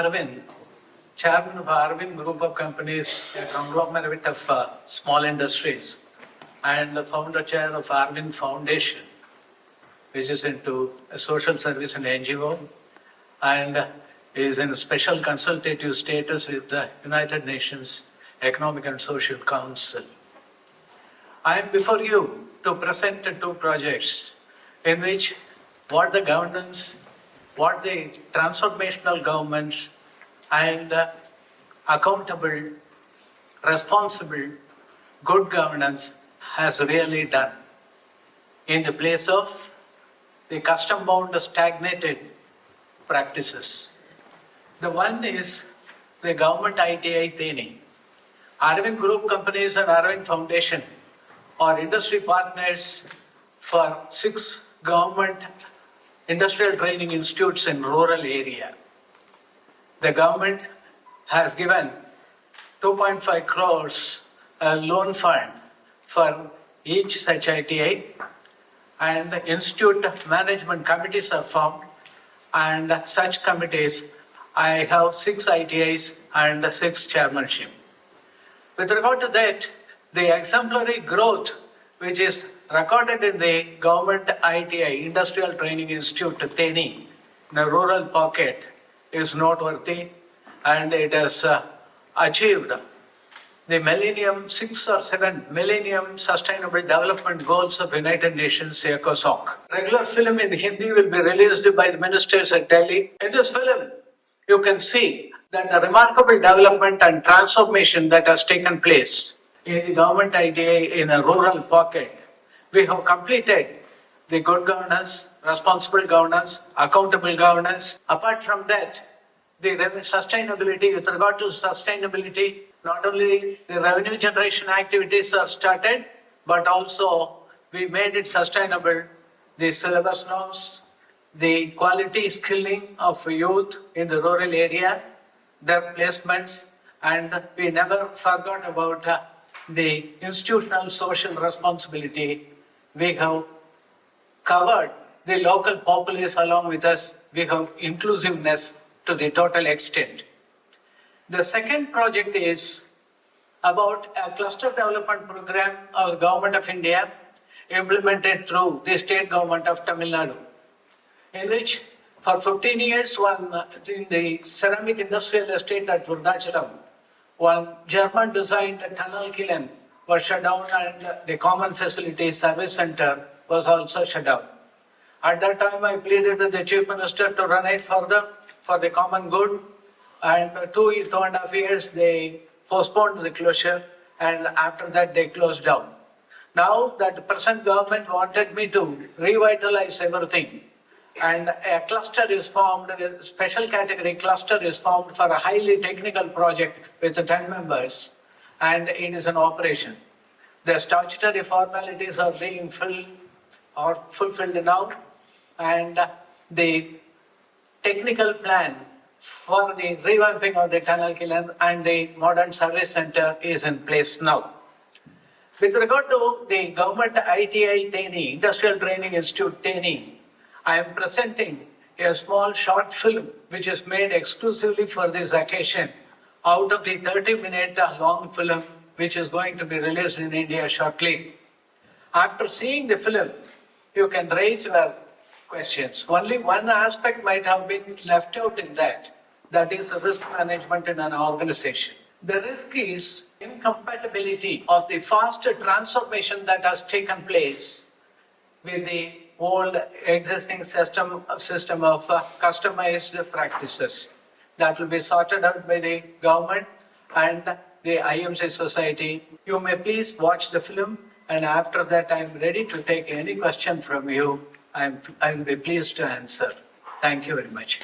Arvind, chairman of Arvind Group of Companies, a conglomerate of uh, small industries, and the founder chair of Arvind Foundation, which is into a social service and NGO, and is in special consultative status with the United Nations Economic and Social Council. I am before you to present two projects in which what the governance, what the transformational governments and uh, accountable, responsible, good governance has really done in the place of the custom bound stagnated practices. The one is the government ITI Theni. Arvind Group Companies and Arvind Foundation are industry partners for six government industrial training institutes in rural area. The government has given 2.5 crores a loan fund for each such ITI and the institute management committees are formed and such committees I have six ITIs and six chairmanship. With regard to that, the exemplary growth which is recorded in the government ITI, Industrial Training Institute, Theni, in a rural pocket, is noteworthy and it has uh, achieved the millennium, six or seven millennium sustainable development goals of United Nations, ECOSOC. Regular film in Hindi will be released by the ministers at Delhi. In this film, you can see that the remarkable development and transformation that has taken place in the government idea in a rural pocket. We have completed the good governance, responsible governance, accountable governance. Apart from that, the sustainability, with regard to sustainability, not only the revenue generation activities are started, but also we made it sustainable. The syllabus norms, the quality skilling of youth in the rural area, their placements, and we never forgot about uh, the institutional social responsibility. We have covered the local populace along with us. We have inclusiveness to the total extent. The second project is about a cluster development program of the Government of India implemented through the state government of Tamil Nadu, in which for 15 years, one uh, in the ceramic industrial estate at Vurdachalam, one German designed a tunnel kiln was shut down and the common facility service center was also shut down. At that time, I pleaded with the chief minister to run it further for the common good. And two, two and a half years, they postponed the closure and after that they closed down. Now that the present government wanted me to revitalize everything and a cluster is formed, a special category cluster is formed for a highly technical project with 10 members and it is an operation. The statutory formalities are being filled or fulfilled now and the technical plan for the revamping of the tunnel kiln and the modern service center is in place now. With regard to the government ITI Teni, Industrial Training Institute Teni, I am presenting a small short film which is made exclusively for this occasion out of the 30 minute long film which is going to be released in India shortly. After seeing the film, you can raise your questions. Only one aspect might have been left out in that, that is risk management in an organization. The risk is incompatibility of the fast transformation that has taken place with the old existing system, system of uh, customized practices that will be sorted out by the government and the IMC society. You may please watch the film and after that I am ready to take any question from you. I am, I will be pleased to answer. Thank you very much.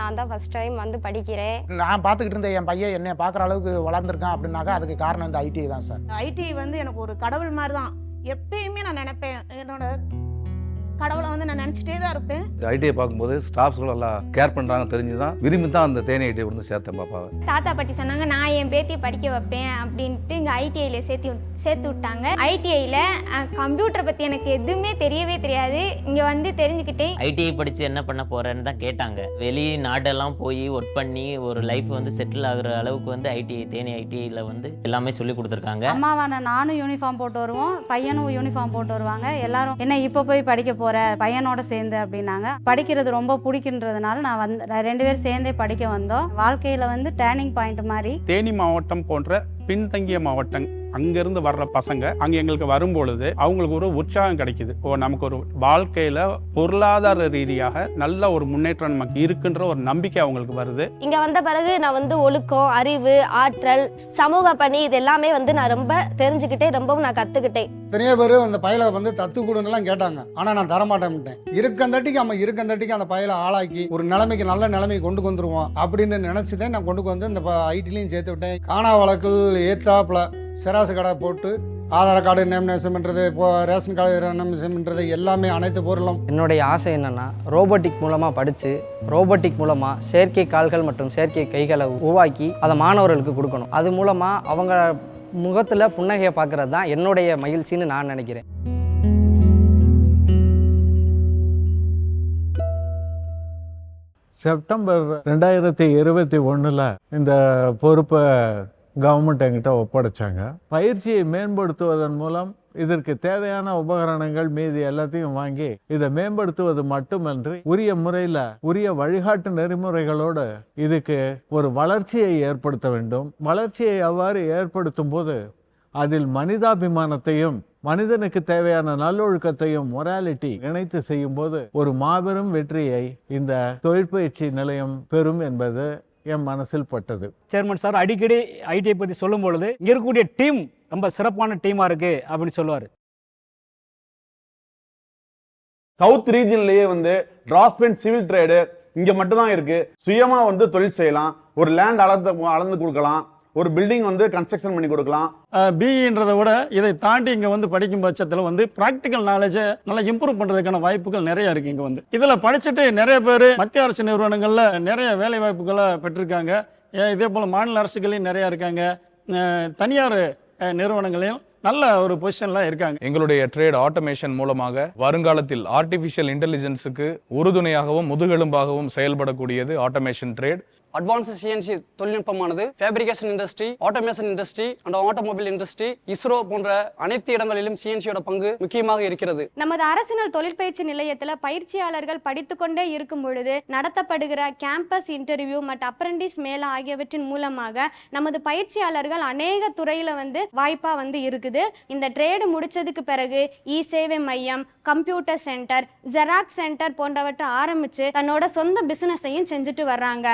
நான் தான் first time வந்து படிக்கிறேன். நான் பார்த்துக்கிட்டு இருந்த என் பையன் என்னை பார்க்குற அளவுக்கு வளர்ந்துருக்கான் அப்படின்னாக்கா அதுக்கு காரணம் இந்த ஐடிஐ தான் சார். ஐடி வந்து எனக்கு ஒரு கடவுள் மாதிரி தான். எப்பயுமே நான் நினைப்பேன். என்னோட கடவுளை வந்து நான் நினச்சிட்டே தான் இருப்பேன். இந்த ஐடிஐ பார்க்கும்போது ஸ்டாஃப்ஸ்களும் எல்லாம் கேர் பண்ணுறாங்க தெரிஞ்சு தான் விரும்பி தான் அந்த தேனி ஐடிஐ வந்து சேர்த்தேன் பாப்பாவை. தாத்தா பாட்டி சொன்னாங்க நான் என் பேத்தியை படிக்க வைப்பேன் அப்படின்ட்டு இங்கே ஐடிஐயில் சேர்த்து சேர்த்து விட்டாங்க. ஐடிஐயில் கம்ப்யூட்டரை பற்றி எனக்கு எதுவுமே தெரியவே தெரியாது. இங்கே வந்து தெரிஞ்சுக்கிட்டேன். ஐடிஐ படித்து என்ன பண்ண போகிறேன்னு தான் கேட்டாங்க. வெளி நாடெல்லாம் போய் ஒர்க் பண்ணி ஒரு லைஃப் வந்து செட்டில் ஆகுற அளவுக்கு வந்து ஐடிஐ தேனி ஐடிஐயில் வந்து எல்லாமே சொல்லி கொடுத்துருக்காங்க. அம்மாவான நானும் யூனிஃபார்ம் போட்டு வருவோம். பையனும் யூனிஃபார்ம் போட்டு வருவாங்க. எல்லாரும் என்ன இப்போ போய் படிக்க போற? பையனோட சேர்ந்து அப்படின்னாங்க. படிக்கிறது ரொம்ப பிடிக்குன்றதுனால நான் வந்து நான் ரெண்டு பேரும் சேர்ந்தே படிக்க வந்தோம். வாழ்க்கையில வந்து டேர்னிங் பாயிண்ட் மாதிரி. தேனி மாவட்டம் போன்ற பின்தங்கிய மாவட்டம் அங்கிருந்து வர்ற பசங்க அங்க எங்களுக்கு வரும்பொழுது அவங்களுக்கு ஒரு உற்சாகம் கிடைக்குது. ஓ நமக்கு ஒரு வாழ்க்கையில பொருளாதார ரீதியாக நல்ல ஒரு முன்னேற்றம் நமக்கு இருக்குன்ற ஒரு நம்பிக்கை அவங்களுக்கு வருது. இங்கே வந்த பிறகு நான் வந்து ஒழுக்கம் அறிவு ஆற்றல் சமூக பணி இது எல்லாமே வந்து நான் ரொம்ப தெரிஞ்சுக்கிட்டேன் ரொம்பவும் நான் கற்றுக்கிட்டேன் எத்தனையோ பேர் அந்த பயலை வந்து தத்து கொடுன்னுலாம் கேட்டாங்க. ஆனால் நான் தரமாட்டேன்ட்டேன் இருக்கந்தட்டிக்கு நம்ம இருக்கந்தட்டிக்கு அந்த பயலை ஆளாக்கி ஒரு நிலைமைக்கு நல்ல நிலைமைக்கு கொண்டு வந்துருவோம் அப்படின்னு நினச்சிதான் நான் கொண்டு வந்து இந்த ஐடிலையும் சேர்த்து விட்டேன். காணா வழக்கில் ஏத்தாப்புல சிராசு கடை போட்டு ஆதார் கார்டு நேமினேஷன்ன்றது இப்போ ரேஷன் கார்டு நேமினேஷன்ன்றது எல்லாமே அனைத்து பொருளும். என்னுடைய ஆசை என்னென்னா ரோபோட்டிக் மூலமாக படித்து ரோபோட்டிக் மூலமாக செயற்கை கால்கள் மற்றும் செயற்கை கைகளை உருவாக்கி அதை மாணவர்களுக்கு கொடுக்கணும். அது மூலமாக அவங்க முகத்தில் புன்னகையை பார்க்குறது தான் என்னுடைய மகிழ்ச்சின்னு நான் நினைக்கிறேன். செப்டம்பர் ரெண்டாயிரத்தி இருபத்தி ஒன்றில் இந்த பொறுப்பை கவர்மெண்ட் எங்கிட்ட ஒப்படைச்சாங்க. பயிற்சியை மேம்படுத்துவதன் மூலம் இதற்கு தேவையான உபகரணங்கள் மீதி எல்லாத்தையும் வாங்கி இதை மேம்படுத்துவது மட்டுமன்றி உரிய முறையில் உரிய வழிகாட்டு நெறிமுறைகளோடு இதுக்கு ஒரு வளர்ச்சியை ஏற்படுத்த வேண்டும். வளர்ச்சியை அவ்வாறு ஏற்படுத்தும் போது அதில் மனிதாபிமானத்தையும் மனிதனுக்கு தேவையான நல்லொழுக்கத்தையும் மொராலிட்டி இணைத்து செய்யும்போது ஒரு மாபெரும் வெற்றியை இந்த தொழிற்பயிற்சி நிலையம் பெறும் என்பது என் மனசில் பட்டது. சேர்மன் சார் அடிக்கடி ஐடிஐ பற்றி சொல்லும் பொழுது இங்கே இருக்கக்கூடிய டீம் ரொம்ப சிறப்பான டீமாக இருக்குது அப்படின்னு சொல்லுவார். சவுத் ரீஜன்லயே வந்து டிராஸ்பெண்ட் சிவில் ட்ரேடு இங்க மட்டும் தான் இருக்கு. சுயமா வந்து தொழில் செய்யலாம். ஒரு லேண்ட் அளந்து அளந்து கொடுக்கலாம். ஒரு பில்டிங் வந்து கன்ஸ்ட்ரக்ஷன் பண்ணி கொடுக்கலாம். பிஇன்றதை விட இதை தாண்டி இங்கே வந்து படிக்கும் பட்சத்தில் வந்து ப்ராக்டிக்கல் நாலேஜை நல்லா இம்ப்ரூவ் பண்ணுறதுக்கான வாய்ப்புகள் நிறைய இருக்குது இங்கே வந்து. இதில் படிச்சுட்டு நிறைய பேர் மத்திய அரசு நிறுவனங்களில் நிறைய வேலை வாய்ப்புகளை பெற்றிருக்காங்க. இதே போல் மாநில அரசுகளையும் நிறையா இருக்காங்க. தனியார் நிறுவனங்களையும் நல்ல ஒரு பொசிஷனில் இருக்காங்க. எங்களுடைய ட்ரேட் ஆட்டோமேஷன் மூலமாக வருங்காலத்தில் ஆர்டிஃபிஷியல் இன்டெலிஜென்ஸுக்கு உறுதுணையாகவும் முதுகெலும்பாகவும் செயல்படக்கூடியது automation trade advance CNC தொழில்நுட்பமானது fabrication industry automation industry and automobile industry ISRO போன்ற அனைத்து இடங்களிலும் சிஎன்சியோட பங்கு முக்கியமாக இருக்கிறது. நமது அரசினர் தொழிற்பயிற்சி நிலையத்தில் பயிற்சியாளர்கள் படித்துக்கொண்டே இருக்கும் பொழுது நடத்தப்படுகிற கேம்பஸ் இன்டர்வியூ மற்றும் அப்ரண்டிஸ் மேலா ஆகியவற்றின் மூலமாக நமது பயிற்சியாளர்கள் அநேக துறையில் வந்து வாய்ப்பாக வந்து இருக்குது. இந்த ட்ரேடு முடிச்சதுக்கு பிறகு இ சேவை மையம் கம்ப்யூட்டர் சென்டர் ஜெராக்ஸ் சென்டர் போன்றவற்றை ஆரம்பித்து தன்னோட சொந்த பிசினஸையும் செஞ்சுட்டு வர்றாங்க.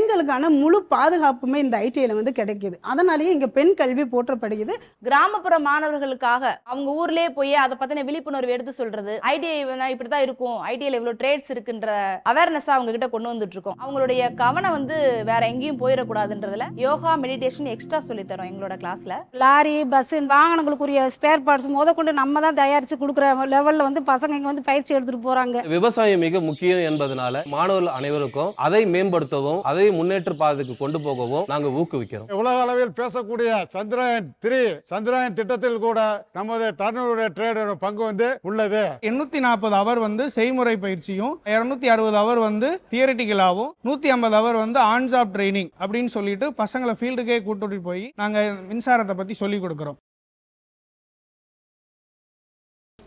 பெண்களுக்கான முழு பாதுகாப்புமே இந்த ஐடிஐயில் வந்து கிடைக்கிது. அதனாலேயே இங்கே பெண் கல்வி போற்றப்படுகிறது. கிராமப்புற மாணவர்களுக்காக அவங்க ஊர்லயே போய் அதை பத்தின விழிப்புணர்வு எடுத்து சொல்றது ஐடிஐ இப்படி தான் இருக்கும் ஐடிஐல இவ்வளவு ட்ரேட்ஸ் இருக்குன்ற அவேர்னஸ் அவங்க கிட்ட கொண்டு வந்துட்டு இருக்கோம். அவங்களுடைய கவனம் வந்து வேற எங்கேயும் போயிடக்கூடாதுன்றதுல யோகா மெடிடேஷன் எக்ஸ்ட்ரா சொல்லி தரோம் எங்களோட கிளாஸ்ல லாரி பஸ் வாகனங்களுக்குரிய ஸ்பேர் பார்ட்ஸ் முத கொண்டு நம்ம தான் தயாரிச்சு கொடுக்குற லெவல்ல வந்து பசங்க இங்க வந்து பயிற்சி எடுத்துட்டு போறாங்க. விவசாயம் மிக முக்கியம் என்பதனால மாணவர்கள் அனைவருக்கும் அதை மேம்படுத்தவும் அதை முன்னேற்ற பாதைக்கு கொண்டு போகவும் நாங்கள் ஊக்குவிக்கிறோம். உலக அளவில் பேசக்கூடிய சந்திராயன் த்ரீ சந்திராயன் திட்டத்தில் கூட நமது தன்னுடைய ட்ரேடோட பங்கு வந்து உள்ளது. எண்ணூற்றி நாற்பது அவர் வந்து செய்முறை பயிற்சியும் இரநூத்தி அறுபது அவர் வந்து தியரட்டிக்கலாகவும் நூற்றி ஐம்பது அவர் வந்து ஆன் ஜாப் ட்ரைனிங் அப்படின்னு சொல்லிட்டு பசங்களை ஃபீல்டுக்கே கூட்டிட்டு போய் நாங்கள் மின்சாரத்தை பற்றி சொல்லி கொடுக்குறோம்.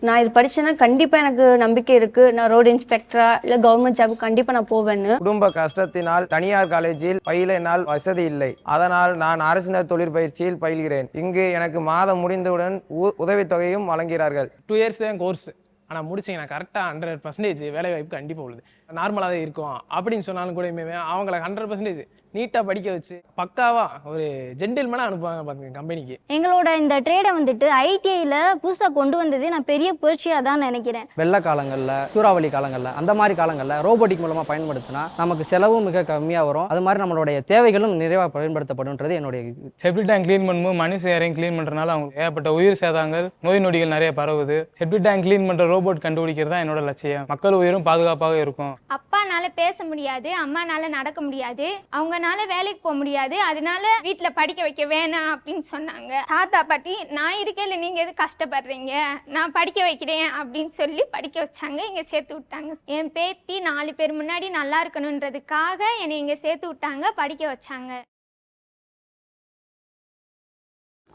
நான் இது படிச்சேன்னா கண்டிப்பாக எனக்கு நம்பிக்கை இருக்குது நான் ரோடு இன்ஸ்பெக்டரா இல்லை கவர்மெண்ட் ஜாப் கண்டிப்பாக நான் போவேன்னு. குடும்ப கஷ்டத்தினால் தனியார் காலேஜில் பயில என்னால் வசதி இல்லை. அதனால் நான் அரசினர் தொழிற்பயிற்சியில் பயில்கிறேன். இங்கு எனக்கு மாதம் முடிந்தவுடன் உ- உதவித்தொகையும் வழங்குகிறார்கள். டூ இயர்ஸ் தான் கோர்ஸ் ஆனால் முடிச்சிங்கன்னா கரெக்டாக ஹண்ட்ரட் பர்சன்டேஜ் வேலை வாய்ப்பு கண்டிப்பாக உள்ளது. நார்மலாக தான் இருக்கும். அப்படின்னு சொன்னாலும் கூட அவங்கள ஹண்ட்ரட் பர்சன்டேஜ் நீட்டாக படிக்க வச்சு பக்காவா ஒரு ஜென்டில்மேனாக அனுப்புவாங்க பாருங்க கம்பெனிக்கு எங்களோட இந்த ட்ரேடை வந்துட்டு ஐடிஐயில் புதுசாக கொண்டு வந்ததே நான் பெரிய புரட்சியாக தான் நினைக்கிறேன். வெள்ள காலங்களில் சூறாவளி காலங்களில் அந்த மாதிரி காலங்களில் ரோபோட்டிக் மூலமாக பயன்படுத்தினா நமக்கு செலவும் மிக கம்மியாக வரும். அது மாதிரி நம்மளுடைய தேவைகளும் நிறைவாக பயன்படுத்தப்படும்ன்றது என்னுடைய செப்டி டேங்க் க்ளீன் பண்ணும்போது மனுஷ யாரையும் க்ளீன் பண்ணுறதுனால அவங்க ஏகப்பட்ட உயிர் சேதங்கள் நோய் நொடிகள் நிறைய பரவுது. செப்டி டேங்க் க்ளீன் பண்ணுற ரோபோட் கண்டுபிடிக்கிறது தான் என்னோட லட்சியம். மக்கள் உயிரும் பாதுகாப்பாக இருக்கும். அப்பானால பேச முடியாது அம்மானால நடக்க முடியாது அவங்கனால வேலைக்கு போக முடியாது அதனால வீட்டில் படிக்க வைக்க வேணாம் அப்படின்னு சொன்னாங்க. தாத்தா பாட்டி நான் இருக்கையில் நீங்கள் எது கஷ்டப்படுறீங்க? நான் படிக்க வைக்கிறேன் அப்படின்னு சொல்லி படிக்க வச்சாங்க இங்கே சேர்த்து விட்டாங்க. என் பேத்தி நாலு பேர் முன்னாடி நல்லா இருக்கணுன்றதுக்காக என்னை இங்கே சேர்த்து விட்டாங்க படிக்க வச்சாங்க.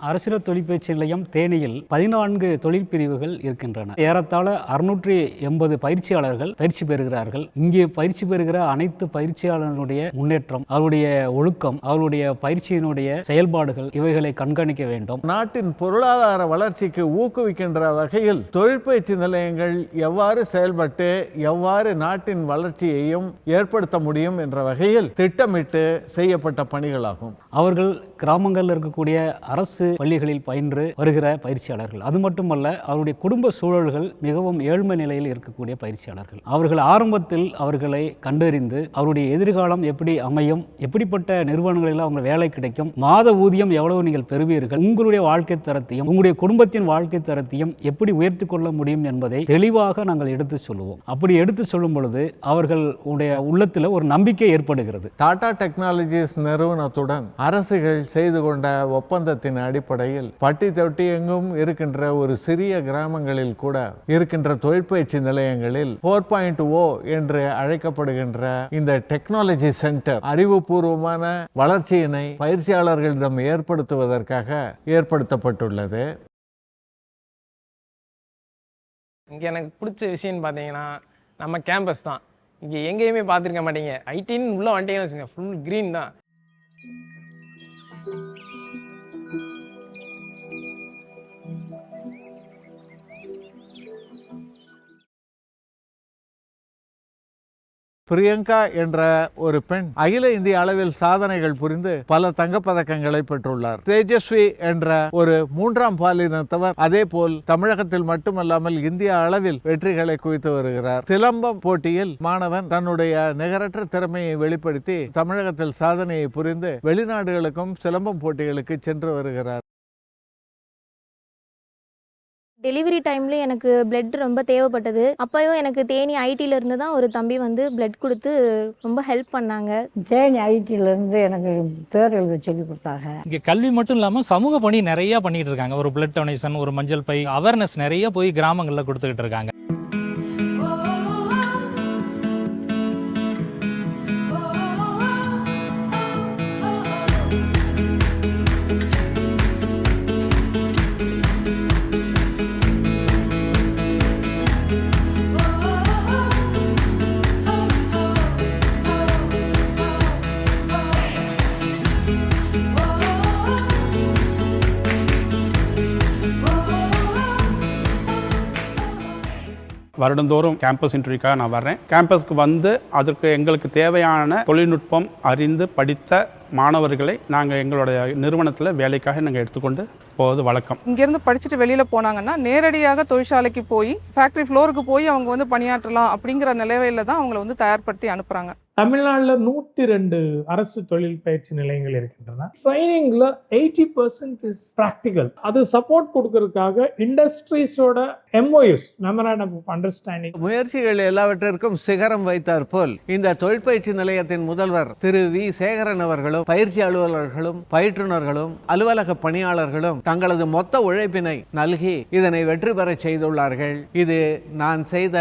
அரசியல் தொழிற்பயிற்சி நிலையம் தேனியில் பதினான்கு தொழிற்பிரிவுகள் இருக்கின்றன. ஏறத்தாழ அறுநூற்றி எண்பது பயிற்சியாளர்கள் பயிற்சி பெறுகிறார்கள். இங்கே பயிற்சி பெறுகிற அனைத்து பயிற்சியாளர்களுடைய முன்னேற்றம் அவருடைய ஒழுக்கம் அவருடைய பயிற்சியினுடைய செயல்பாடுகள் இவைகளை கண்காணிக்க வேண்டும். நாட்டின் பொருளாதார வளர்ச்சிக்கு ஊக்குவிக்கின்ற வகையில் தொழிற்பயிற்சி நிலையங்கள் எவ்வாறு செயல்பட்டு எவ்வாறு நாட்டின் வளர்ச்சியையும் ஏற்படுத்த முடியும் என்ற வகையில் திட்டமிட்டு செய்யப்பட்ட பணிகளாகும். அவர்கள் கிராமங்களில் இருக்கக்கூடிய அரசு பள்ளிகளில் பயின்று வருகிற பயிற்சியாளர்கள். அது மட்டுமல்ல அவருடைய குடும்ப சூழல்கள் மிகவும் ஏழ்மை நிலையில் இருக்கக்கூடிய பயிற்சியாளர்கள். அவர்கள் ஆரம்பத்தில் அவர்களை கண்டறிந்து அவருடைய எதிர்காலம் எப்படி அமையும் எப்படிப்பட்ட நிறுவனங்களில் அவங்க வேலை கிடைக்கும் மாத ஊதியம் எவ்வளவு நீங்கள் பெறுவீர்கள் உங்களுடைய வாழ்க்கை தரத்தையும் உங்களுடைய குடும்பத்தின் வாழ்க்கை தரத்தையும் எப்படி உயர்த்தி கொள்ள முடியும் என்பதை தெளிவாக நாங்கள் எடுத்து சொல்லுவோம். அப்படி எடுத்து சொல்லும் பொழுது அவர்கள் உடைய உள்ளத்தில் ஒரு நம்பிக்கை ஏற்படுகிறது. டாடா டெக்னாலஜிஸ் நிறுவனத்துடன் அரசுகள் செய்து கொண்ட ஒப்பந்தத்தின் அடிப்படையில் பட்டி தொட்டி எங்கும் இருக்கின்ற ஒரு சிறிய கிராமங்களில் கூட இருக்கின்ற தொழிற்பயிற்சி நிலையங்களில் ஃபோர் பாயிண்ட் ஓ என்று அழைக்கப்படுகின்ற இந்த டெக்னாலஜி சென்டர் அறிவுபூர்வமான வளர்ச்சியினை பயிற்சியாளர்களிடம் ஏற்படுத்துவதற்காக ஏற்படுத்தப்பட்டுள்ளது. இங்கே எனக்கு பிடிச்ச விஷயம்னு பார்த்தீங்கன்னா நம்ம கேம்பஸ் தான். இங்கே எங்கேயுமே பார்த்துருக்க மாட்டீங்க. ஐடின்னு உள்ளே வந்துட்டீங்கன்னு வச்சுங்க ஃபுல் க்ரீன் தான். பிரியங்கா என்ற ஒரு பெண் அகில இந்திய அளவில் சாதனைகள் புரிந்து பல தங்கப்பதக்கங்களை பெற்றுள்ளார். தேஜஸ்வி என்ற ஒரு மூன்றாம் பாலினத்தவர் அதே போல் தமிழகத்தில் மட்டுமல்லாமல் இந்திய அளவில் வெற்றிகளை குவித்து வருகிறார். சிலம்பம் போட்டியில் மாணவன் தன்னுடைய நிகரற்ற திறமையை வெளிப்படுத்தி தமிழகத்தில் சாதனையை புரிந்து வெளிநாடுகளுக்கும் சிலம்பம் போட்டிகளுக்கு சென்று வருகிறார். டெலிவரி டைமில் எனக்கு பிளட் ரொம்ப தேவைப்பட்டது. அப்போயும் எனக்கு தேனி ஐடியில் இருந்து தான் ஒரு தம்பி வந்து பிளட் கொடுத்து ரொம்ப ஹெல்ப் பண்ணாங்க. தேனி ஐடியிலேருந்து எனக்கு பேர் எழுத சொல்லி கொடுத்தாங்க. இங்கே கல்வி மட்டும் இல்லாமல் சமூக பணி நிறைய பண்ணிட்டு இருக்காங்க. ஒரு பிளட் டொனேஷன் ஒரு மஞ்சள் பை அவேர்னஸ் நிறைய போய் கிராமங்களில் கொடுத்துக்கிட்டு இருக்காங்க. வருடந்தோறும் கேம்பஸ் இன்டர்வியூக்காக நான் வர்றேன். கேம்பஸ்க்கு வந்து அதற்கு எங்களுக்கு தேவையான தொழில்நுட்பம் அறிந்து படித்த மாணவர்களை நாங்கள் எங்களுடைய நிறுவனத்தில் வேலைக்காக நாங்கள் எடுத்துக்கொண்டு போவது வழக்கம். இங்கேருந்து படிச்சுட்டு வெளியில் போனாங்கன்னா நேரடியாக தொழிற்சாலைக்கு போய் ஃபேக்ட்ரி ஃப்ளோருக்கு போய் அவங்க வந்து பணியாற்றலாம் அப்படிங்கிற நிலையில தான் அவங்கள வந்து தயார்படுத்தி அனுப்புகிறாங்க தமிழ்நாட்டில் நூற்றி ரெண்டு அரசு தொழில் பயிற்சி நிலையங்கள் இருக்கின்றன. ட்ரைனிங்கில் எயிட்டி பர்சன்ட் இஸ் ப்ராக்டிக்கல் அது சப்போர்ட் கொடுக்கறதுக்காக இண்டஸ்ட்ரீஸோட எம்ஓஎஸ் மெமராண்டம் ஆஃப் அண்டர்ஸ்டாண்டிங் முயற்சிகள் எல்லாவற்றிற்கும் சிகரம் வைத்தார் போல் இந்த தொழிற்பயிற்சி நிலையத்தின் முதல்வர் திரு வி. சேகரன் அவர்களும் பயிற்சி அலுவலர்களும் பயிற்றுனர்களும் அலுவலக பணியாளர்களும் தங்களது மொத்த உழைப்பினை நல்கி இதனை வெற்றி பெறச் செய்துள்ளார்கள். இது நான் செய்த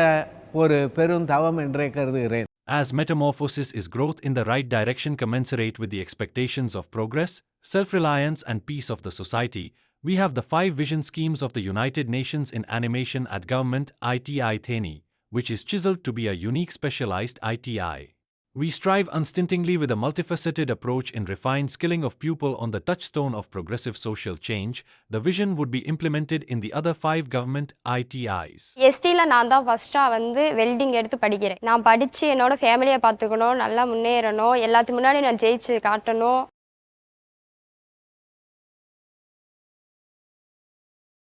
ஒரு பெருந்தவம் என்றே கருதுகிறேன். As metamorphosis is growth in the right direction commensurate with the expectations of progress, self reliance, and peace of the society, we have the five vision schemes of the United Nations in animation at Government ITI Theni, which is chiseled to be a unique specialized ITI. We strive unstintingly with a multifaceted approach in refined skilling of pupil on the touchstone of progressive social change. The vision would be implemented in the other five government ITIs. எஸ்டியில் நான் தான் ஃபஸ்ட்டாக வந்து welding எடுத்து படிக்கிறேன் நான் படித்து என்னோட ஃபேமிலியை பார்த்துக்கணும் நல்லா முன்னேறணும் எல்லாத்துக்கு முன்னாடி நான் ஜெயிச்சு காட்டணும்